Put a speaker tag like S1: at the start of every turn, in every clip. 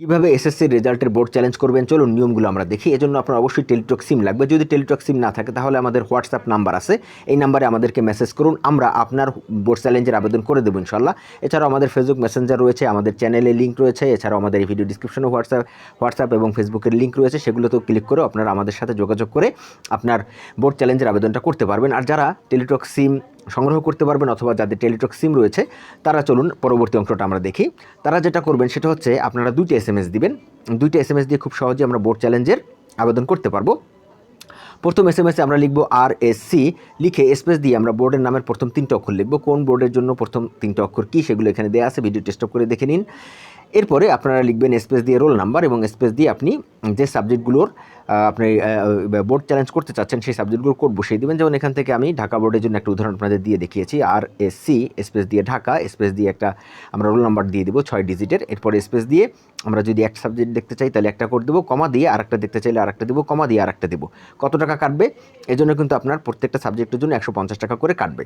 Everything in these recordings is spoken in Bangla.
S1: কীভাবে এসএসসি রেজাল্টের বোর্ড চ্যালেঞ্জ করবেন? চলুন নিয়মগুলো আমরা দেখি। এজন্য আপনার অবশ্যই টেলিটক সিম লাগবে। যদি টেলিটক সিম না থাকে, তাহলে আমাদের হোয়াটসঅ্যাপ নাম্বার আছে। এই নাম্বারে আমাদেরকে মেসেজ করুন। আমরা আপনার বোর্ড চ্যালেঞ্জের আবেদন করে দেবো ইনশাল্লাহ এছাড়াও আমাদের ফেসবুক মেসেঞ্জার রয়েছে, আমাদের চ্যানেলে লিঙ্ক রয়েছে। এছাড়াও আমাদের এই ভিডিও ডিসক্রিপশনে হোয়াটসঅ্যাপ হোয়াটসঅ্যাপ এবং ফেসবুকের লিঙ্ক রয়েছে। সেগুলোতেও ক্লিক করে আপনারা আমাদের সাথে যোগাযোগ করে আপনার বোর্ড চ্যালেঞ্জের আবেদনটা করতে পারবেন। আর যারা টেলিটক সিম সংগ্রহ করতে পারবেন অথবা যাদের টেলিটক সিম রয়েছে, তারা চলুন পরবর্তী অংশটা আমরা দেখি। তারা যেটা করবেন সেটা হচ্ছে আপনারা দুইটা এস এম এস দিবেন। দুইটা এস এম এস দিয়ে খুব সহজে আমরা বোর্ড চ্যালেঞ্জের আবেদন করতে পারব। প্রথম এস এম এসে আমরা লিখব আর এস সি লিখে স্পেস দিয়ে আমরা বোর্ডের নামের প্রথম তিনটা অক্ষর লিখব। কোন বোর্ডের জন্য প্রথম তিনটা অক্ষর কী সেগুলো এখানে দেওয়া আছে, ভিডিও টেস্ট করে দেখে নিন। এরপরে আপনারা লিখবেন স্পেস দিয়ে রোল নাম্বার এবং স্পেস দিয়ে আপনি যে সাবজেক্টগুলোর আপনি বোর্ড চ্যালেঞ্জ করতে চাচ্ছেন সেই সাবজেক্টগুলো কোড বসিয়ে দেবেন, যেমন এখান থেকে আমি ঢাকা বোর্ডের জন্য একটা উদাহরণ আপনাদের দিয়ে দেখিয়েছি। আর এস সি স্পেস দিয়ে ঢাকা স্পেস দিয়ে একটা আমরা রোল নাম্বার দিয়ে দেবো ছয় ডিজিটের এরপরে স্পেস দিয়ে আমরা যদি একটা সাবজেক্ট দেখতে চাই, তাহলে একটা কোড দেবো কমা দিয়ে আরেকটা দেখতে চাইলে আরেকটা দেবো কমা দিয়ে আরেকটা দেবো। কত টাকা কাটবে? এজন্য কিন্তু আপনার প্রত্যেকটা সাবজেক্টের জন্য একশো পঞ্চাশ টাকা করে কাটবে।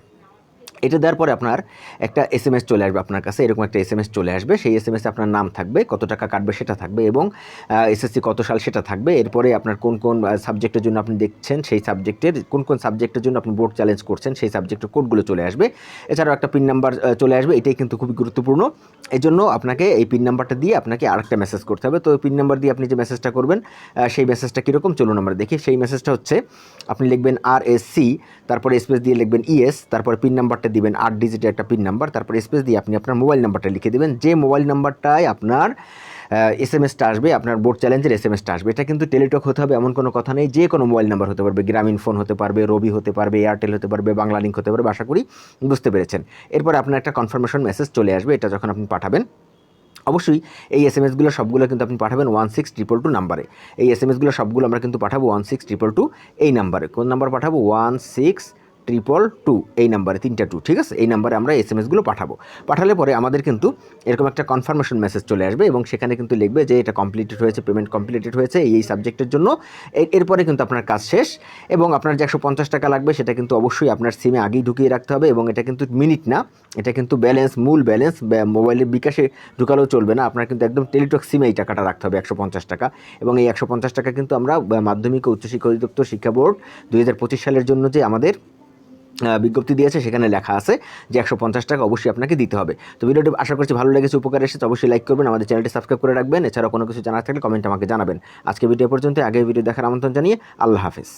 S1: এটা দেওয়ার পরে আপনার একটা এস এম এস চলে আসবে আপনার কাছে, এরকম একটা এস এম এস চলে আসবে। সেই এস এম এসে আপনার নাম থাকবে, কত টাকা কাটবে সেটা থাকবে এবং এসএসসি কত সাল সেটা থাকবে। এরপরে আপনার কোন কোন সাবজেক্টের জন্য আপনি দেখছেন সেই সাবজেক্টের কোন কোন সাবজেক্টের জন্য আপনি বোর্ড চ্যালেঞ্জ করছেন সেই সাবজেক্টের কোডগুলো চলে আসবে। এছাড়াও একটা পিন নাম্বার চলে আসবে, এটাই কিন্তু খুবই গুরুত্বপূর্ণ। এই জন্য আপনাকে এই পিন নাম্বারটা দিয়ে আপনাকে আরেকটা মেসেজ করতে হবে। তো পিন নাম্বার দিয়ে আপনি যে মেসেজটা করবেন সেই মেসেজটা কীরকম? চলুন আমরা দেখি। সেই মেসেজটা হচ্ছে, আপনি লিখবেন আর এস সি তারপরে স্পেস দিয়ে লিখবেন ইএস তারপরে পিন নাম্বারটা দিবেন আট ডিজিটের একটা পিন নাম্বার তারপর স্পেস দিয়ে আপনি আপনার মোবাইল নাম্বারটা লিখে দেবেন। যে মোবাইল নাম্বারটায় আপনার এস এম এসটা আসবে, আপনার বোর্ড চ্যালেঞ্জের এস এম এসটা আসবে। এটা কিন্তু টেলিটক হতে হবে, এমন কোনো কথা নেই। যে কোনো মোবাইল নাম্বার হতে পারবে গ্রামীণ ফোন হতে পারবে রবি হতে পারবে এয়ারটেল হতে পারবে বাংলা লিঙ্ক হতে পারবে, আশা করি বুঝতে পেরেছেন। এরপর আপনার একটা কনফার্মেশন মেসেজ চলে আসবে, এটা যখন আপনি পাঠাবেন, অবশ্যই এই এস এম এসগুলো সবগুলো কিন্তু আপনি পাঠাবেন ওয়ান সিক্স ট্রিপল টু নাম্বারে এই এস এম এসগুলো সবগুলো আমরা কিন্তু পাঠাবো ওয়ান সিক্স ট্রিপল টু এই নাম্বারে কোন নাম্বার পাঠাবো? ওয়ান সিক্স ট্রিপল টু এই নাম্বারে তিনটা টু ঠিক আছে? এই নাম্বারে আমরা এস এম এসগুলো পাঠাবো। পাঠালে পরে আমাদের কিন্তু এরকম একটা কনফার্মেশন মেসেজ চলে আসবে এবং সেখানে কিন্তু লিখবে যে এটা কমপ্লিটেড হয়েছে পেমেন্ট কমপ্লিটেড হয়েছে, এই সাবজেক্টের জন্য। এরপরে কিন্তু আপনার কাজ শেষ এবং আপনার যে একশো পঞ্চাশ টাকা লাগবে সেটা কিন্তু অবশ্যই আপনার সিমে আগেই ঢুকিয়ে রাখতে হবে এবং এটা কিন্তু মিনিট না। এটা কিন্তু ব্যালেন্স মূল ব্যালেন্স মোবাইলের বিকাশে ঢুকালেও চলবে না। আপনার কিন্তু একদম টেলিটক সিমে এই টাকাটা রাখতে হবে, একশো পঞ্চাশ টাকা। এবং এই একশো পঞ্চাশ টাকা কিন্তু আমরা মাধ্যমিক ও উচ্চশিক্ষা অধিদপ্তর শিক্ষা বোর্ড দুই হাজার পঁচিশ সালের জন্য যে আমাদের বিজ্ঞপ্তি দিয়েছে, সেখানে লেখা আছে যে একশো পঞ্চাশ টাকা অবশ্যই আপনাকে দিতে হবে। তো ভিডিওটি আশা করছি ভালো লেগেছে, উপকার এসেছে অবশ্যই লাইক করবেন, আমাদের চ্যানেলটি সাবস্ক্রাইব করে রাখবেন। এছাড়াও কোনো কিছু জানার থাকলে কমেন্ট আমাকে জানাবেন। আজকে ভিডিও পর্যন্ত আগে ভিডিও দেখার আমন্ত্রণ জানিয়ে আল্লাহ হাফেজ।